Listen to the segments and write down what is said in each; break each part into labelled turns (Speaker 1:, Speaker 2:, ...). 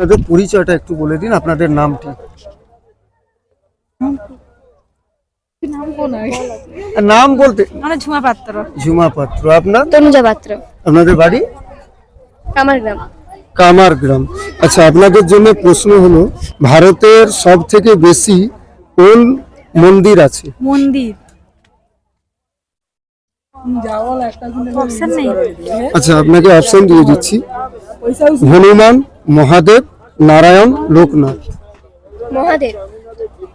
Speaker 1: আপনাদের পরিচয়টা একটু বলে দিন আপনাদের নামটি। আর নাম বলতে
Speaker 2: ঝুমা পাত্র।
Speaker 1: ঝুমা পাত্র আপনার?
Speaker 3: তনুজা পাত্র।
Speaker 1: আপনাদের বাড়ি?
Speaker 3: কামার গ্রাম।
Speaker 1: কামার গ্রাম। আচ্ছা আপনাদের জন্য প্রশ্ন হলো ভারতের সব থেকে বেশি কোন মন্দির আছে?
Speaker 2: মন্দির।
Speaker 1: আচ্ছা আপনাকে অপশন দিয়ে দিচ্ছি। হনুমান মহাদেব নারায়ণ লোকনাথ।
Speaker 3: মহাদেব।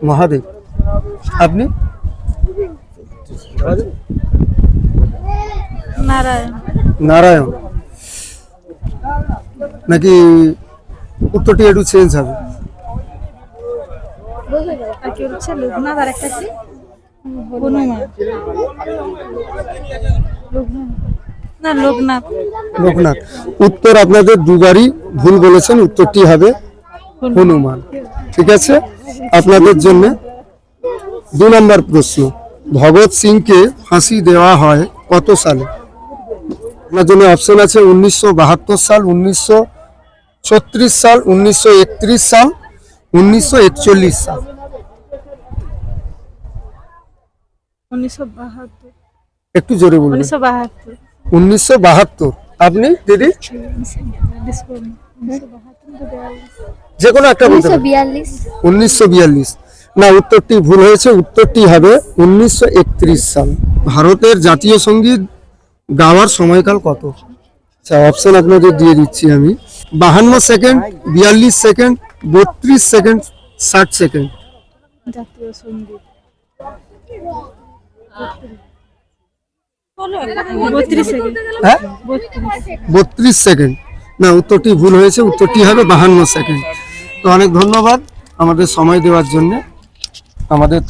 Speaker 1: মহাদেব। আপনি?
Speaker 2: নারায়ণ।
Speaker 1: নারায়ণ। নাকি উত্তরটি একটু চেঞ্জ হবে।
Speaker 2: লোকনাথ আর একটা কি? হনুমান। লোকনাথ। না লোকনাথ।
Speaker 1: লোকনাথ। উত্তর আপনাদের দুবারই ভুল বলেছেন উত্তরটি হবে হনুমান। ঠিক আছে? আপনাদের জন্য দু নম্বর প্রশ্ন। ভগৎ সিংকে ফাঁসি দেওয়া হয় কত সালে? আপনার জন্য অপশন আছে উনিশশো বাহাত্তর সাল উনিশশো ছত্রিশ সাল উনিশশো একত্রিশ সাল উনিশশো একচল্লিশ সাল। একটু জোরে বলুন।
Speaker 2: উনিশশো বাহাত্তর।
Speaker 1: উনিশশো বাহাত্তর। আপনি দিদি? যে কোনো একটা বলতে
Speaker 3: উনিশশো। বিয়াল্লিশ।
Speaker 1: না উত্তরটি ভুল হয়েছে। উত্তরটি হবে উনিশশো একত্রিশ সাল। ভারতের জাতীয় সংগীত গাওয়ার সময়কাল কত? আচ্ছা অপশন আপনাদের দিয়ে দিচ্ছি আমি। বাহান্ন সেকেন্ড বিয়াল্লিশ সেকেন্ড বত্রিশ সেকেন্ড ষাট সেকেন্ড।
Speaker 2: জাতীয় সংগীত। সেকেন্ড
Speaker 1: হ্যাঁ?
Speaker 2: বত্রিশ
Speaker 1: বত্রিশ সেকেন্ড। না উত্তরটি ভুল হয়েছে উত্তরটি হবে বাহান্ন সেকেন্ড। তো অনেক ধন্যবাদ আমাদের সময় দেওয়ার জন্য। আমাদের